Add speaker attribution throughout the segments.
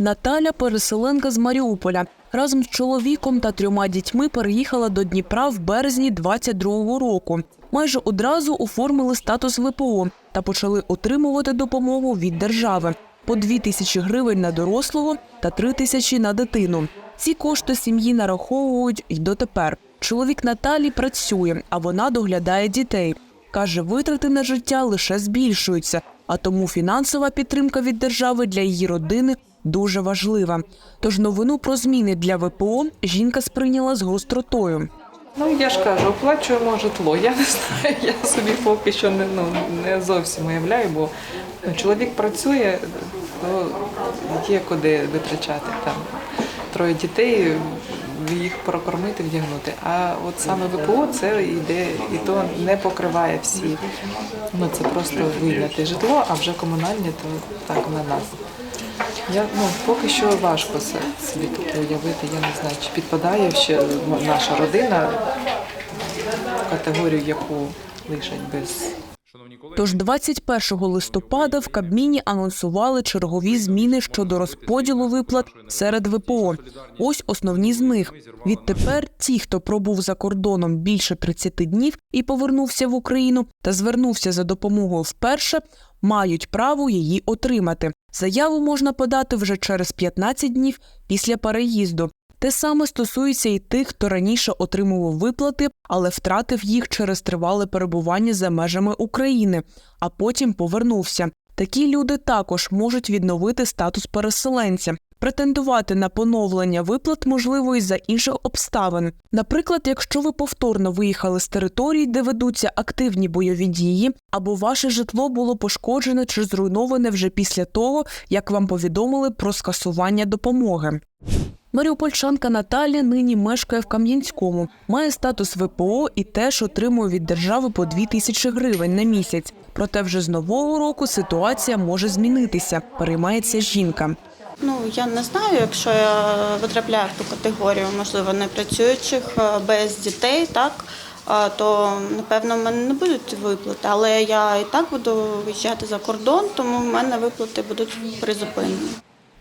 Speaker 1: Наталя переселенка з Маріуполя. Разом з чоловіком та трьома дітьми переїхала до Дніпра в березні 22-го року. Майже одразу оформили статус ВПО та почали отримувати допомогу від держави по 2 тисячі гривень на дорослого та 3 тисячі на дитину. Ці кошти сім'ї нараховують й дотепер. Чоловік Наталі працює, а вона доглядає дітей. Каже, витрати на життя лише збільшуються, а тому фінансова підтримка від держави для її родини дуже важлива. Тож новину про зміни для ВПО жінка сприйняла з гостротою.
Speaker 2: Ну я ж кажу, оплачуємо житло. Я не знаю, я собі поки що не, ну, не зовсім уявляю, бо ну, чоловік працює, ну, є куди витрачати там троє дітей, їх прокормити, вдягнути. А от саме ВПО це йде і то не покриває всі. Ну це просто вийняти житло, а вже комунальні, то так на нас. Я ну поки що важко це собі тут уявити. Я не знаю, чи підпадає ще наша родина в категорію, яку лишать без
Speaker 1: Тож 21 листопада в Кабміні анонсували чергові зміни щодо розподілу виплат серед ВПО. Ось основні з них. Відтепер ті, хто пробув за кордоном більше 30 днів і повернувся в Україну та звернувся за допомогою вперше, мають право її отримати. Заяву можна подати вже через 15 днів після переїзду. Те саме стосується і тих, хто раніше отримував виплати, але втратив їх через тривале перебування за межами України, а потім повернувся. Такі люди також можуть відновити статус переселенця. Претендувати на поновлення виплат можливо і за інших обставин. Наприклад, якщо ви повторно виїхали з території, де ведуться активні бойові дії, або ваше житло було пошкоджене чи зруйноване вже після того, як вам повідомили про скасування допомоги. Маріупольчанка Наталя нині мешкає в Кам'янському, має статус ВПО і теж отримує від держави по 2 тисячі гривень на місяць. Проте вже з нового року ситуація може змінитися. Переймається жінка.
Speaker 3: Ну я не знаю, якщо я потрапляю в ту категорію, можливо, непрацюючих е, без дітей, так е, то напевно в мене не будуть виплати. Але я і так буду виїжджати за кордон, тому в мене виплати будуть призупинені.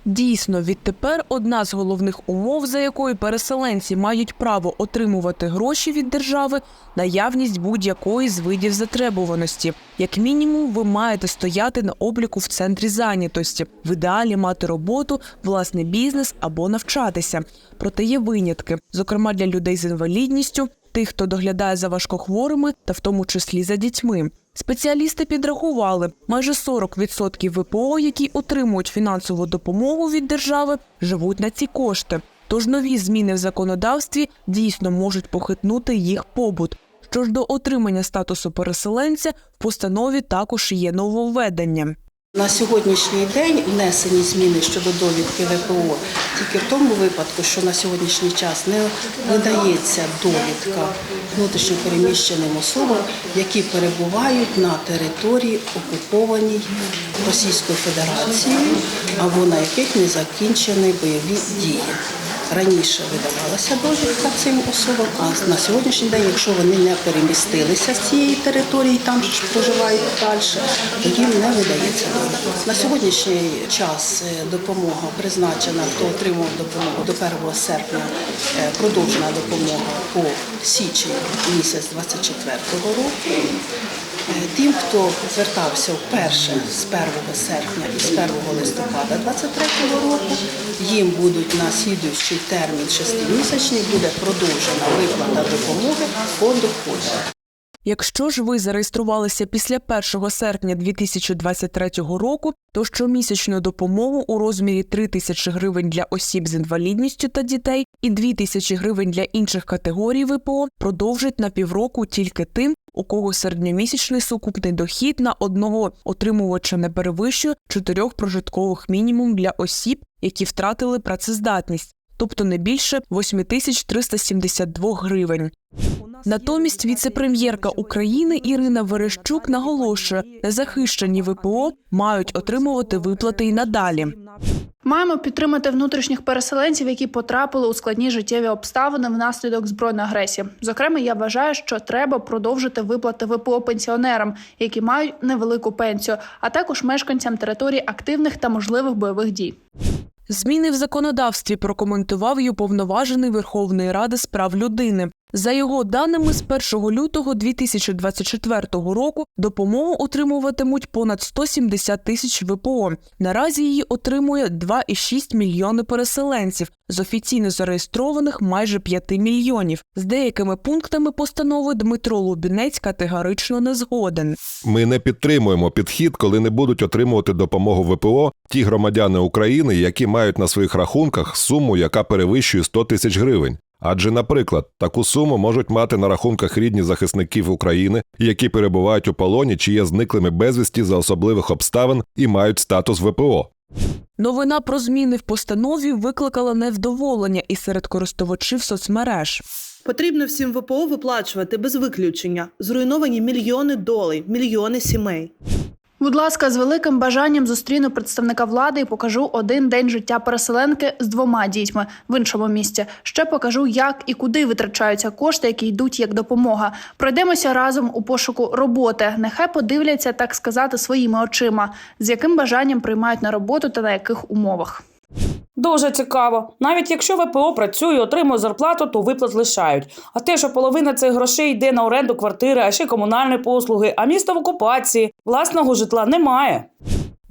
Speaker 1: Дійсно, відтепер одна з головних умов, за якою переселенці мають право отримувати гроші від держави, наявність будь-якої з видів затребуваності. Як мінімум, ви маєте стояти на обліку в центрі зайнятості, в ідеалі мати роботу, власний бізнес або навчатися. Проте є винятки, зокрема для людей з інвалідністю, тих, хто доглядає за важкохворими, та в тому числі за дітьми. Спеціалісти підрахували, майже 40% ВПО, які отримують фінансову допомогу від держави, живуть на ці кошти. Тож нові зміни в законодавстві дійсно можуть похитнути їх побут. Що ж до отримання статусу переселенця, в постанові також є нововведення.
Speaker 4: На сьогоднішній день внесені зміни щодо довідки ВПО тільки в тому випадку, що на сьогоднішній час не видається довідка внутрішньопереміщеним особам, які перебувають на території окупованій Російською Федерацією або на яких не закінчені бойові дії. Раніше видавалася довідка цим особам, а на сьогоднішній день, якщо вони не перемістилися з цієї території, там проживають далі, то їм не видається довідка. На сьогоднішній час е, допомога призначена, хто отримував допомогу до 1 серпня, е, продовжена допомога по січень місяць 24 року. Тим, хто звертався вперше з 1 серпня і з 1 листопада 2023 року, їм будуть на слідуючий термін шестимісячний буде продовжена виплата допомоги по доходу.
Speaker 1: Якщо ж ви зареєструвалися після 1 серпня 2023 року, то щомісячну допомогу у розмірі 3 тисячі гривень для осіб з інвалідністю та дітей і 2 тисячі гривень для інших категорій ВПО продовжать на півроку тільки тим, у кого середньомісячний сукупний дохід на одного отримувача не перевищує чотирьох прожиткових мінімум для осіб, які втратили працездатність, тобто не більше 8372 гривень. Натомість віце-прем'єрка України Ірина Верещук наголошує, незахищені ВПО мають отримувати виплати й надалі.
Speaker 5: Маємо підтримати внутрішніх переселенців, які потрапили у складні життєві обставини внаслідок збройної агресії. Зокрема, я вважаю, що треба продовжити виплати ВПО пенсіонерам, які мають невелику пенсію, а також мешканцям територій активних та можливих бойових дій.
Speaker 1: Зміни в законодавстві прокоментував й уповноважений Верховної Ради з прав людини. За його даними, з 1 лютого 2024 року допомогу отримуватимуть понад 170 тисяч ВПО. Наразі її отримує 2,6 мільйони переселенців, з офіційно зареєстрованих майже 5 мільйонів. З деякими пунктами постанови Дмитро Лубінець категорично не згоден.
Speaker 6: Ми не підтримуємо підхід, коли не будуть отримувати допомогу ВПО ті громадяни України, які мають на своїх рахунках суму, яка перевищує 100 тисяч гривень. Адже, наприклад, таку суму можуть мати на рахунках рідні захисників України, які перебувають у полоні чи є зниклими безвісті за особливих обставин і мають статус ВПО.
Speaker 1: Новина про зміни в постанові викликала невдоволення і серед користувачів соцмереж.
Speaker 7: Потрібно всім ВПО виплачувати без виключення. Зруйновані мільйони долей, мільйони сімей.
Speaker 5: Будь ласка, з великим бажанням зустріну представника влади і покажу один день життя переселенки з двома дітьми в іншому місті. Ще покажу, як і куди витрачаються кошти, які йдуть як допомога. Пройдемося разом у пошуку роботи. Нехай подивляться, так сказати, своїми очима, з яким бажанням приймають на роботу та на яких умовах.
Speaker 8: Дуже цікаво. Навіть якщо ВПО працює, отримує зарплату, то виплат лишають. А те, що половина цих грошей йде на оренду квартири, а ще комунальні послуги, а місто в окупації, власного житла немає.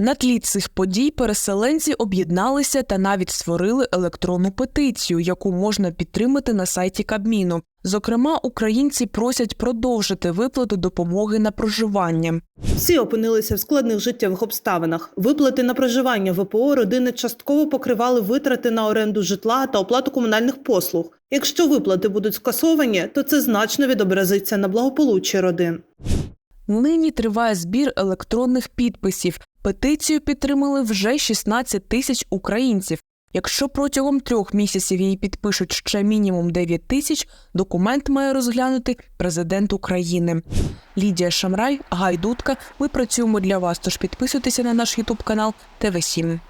Speaker 1: На тлі цих подій переселенці об'єдналися та навіть створили електронну петицію, яку можна підтримати на сайті Кабміну. Зокрема, українці просять продовжити виплату допомоги на проживання.
Speaker 7: Всі опинилися в складних життєвих обставинах. Виплати на проживання ВПО родини частково покривали витрати на оренду житла та оплату комунальних послуг. Якщо виплати будуть скасовані, то це значно відобразиться на благополуччі родин.
Speaker 1: Нині триває збір електронних підписів. Петицію підтримали вже 16 тисяч українців. Якщо протягом трьох місяців її підпишуть ще мінімум 9 тисяч, документ має розглянути президент України. Лідія Шамрай, Гайдутка. Ми працюємо для вас. Тож підписуйтеся на наш Ютуб канал ТВ 7